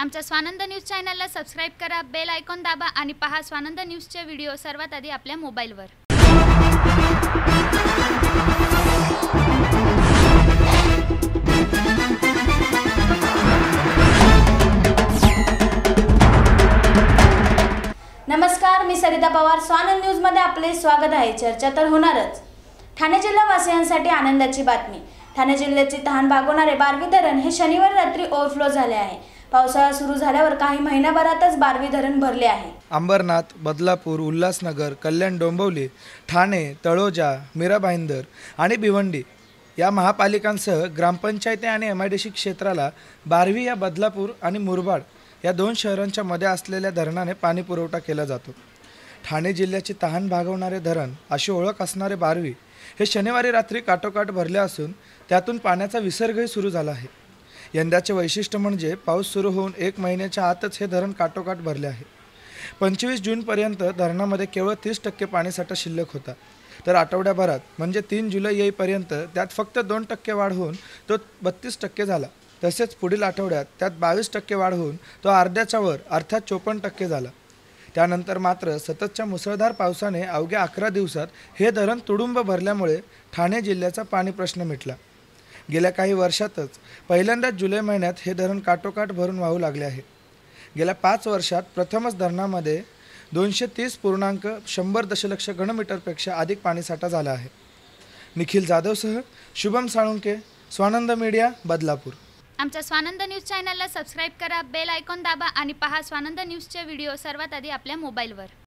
आमच्या स्वानंद न्यूज चॅनलला सबस्क्राईब करा बेल आयकॉन दाबा आणि पहा स्वानंद न्यूजचे व्हिडिओ सर्वात आधी आपल्या मोबाईलवर. नमस्कार मी सरिता पवार. स्वानंद न्यूजमध्ये आपले स्वागत आहे. चर्चा तर होणारच. ठाणे जिल्हावासियांसाठी आनंदाची बातमी. ठाणे जिल्ह्याची तहान भागवणारे बारवी धरण हे शनिवार रात्री ओव्हरफ्लो झाले आहे. पावसाळा सुरू झाल्यावर काही महिन्याभरातच बारवी धरण भरले आहे. अंबरनाथ बदलापूर उल्हासनगर कल्याण डोंबिवली ठाणे तळोजा मीरा भाईंदर आणि भिवंडी या महापालिकांसह ग्रामपंचायती आणि एम आय डी सी क्षेत्राला बारवी या बदलापूर आणि मुरबाड या दोन शहरांच्या मध्ये असलेल्या धरणाने पाणी पुरवठा केला जातो. ठाणे जिल्ह्याची तहान भागवणारे धरण अशी ओळख असणारे बारवी हे शनिवारी रात्री काटोकाट भरले असून त्यातून पाण्याचा विसर्गही सुरू झाला आहे. यंदाचे वैशिष्ट्य म्हणजे पाऊस सुरू होऊन एक महिन्याच्या आतच हे धरण काटोकाट भरले आहे. पंचवीस जूनपर्यंत धरणामध्ये केवळ तीस टक्के पाणीसाठा शिल्लक होता. तर आठवड्याभरात म्हणजे तीन जुलै येईपर्यंत त्यात फक्त दोन टक्के वाढ होऊन तो बत्तीस टक्के झाला. तसेच पुढील आठवड्यात त्यात बावीस टक्के वाढ होऊन तो अर्ध्याच्या वर अर्थात चोपन्न टक्के झाला. त्यानंतर मात्र सततच्या मुसळधार पावसाने अवघ्या अकरा दिवसात हे धरण तुडुंब भरल्यामुळे ठाणे जिल्ह्याचा पाणी प्रश्न मिटला. गेल्या काही वर्षातच. पहिल्यांदाच जुलै महिन्यात हे धरण काटोकाठ भरून वाहू लागले आहे. गेल्या पाच वर्षात प्रथमच धरणामध्ये दोनशे तीस पूर्णांक शंभर दशलक्ष घनमीटरपेक्षा अधिक पाणीसाठा झाला आहे. निखिल जाधवसह शुभम साळुंके स्वानंद मीडिया बदलापूर. आमच्या स्वानंद न्यूज चॅनलला सबस्क्राईब करा बेल आयकॉन दाबा आणि पहा स्वानंद न्यूजचे व्हिडिओ सर्वात आधी आपल्या मोबाईलवर.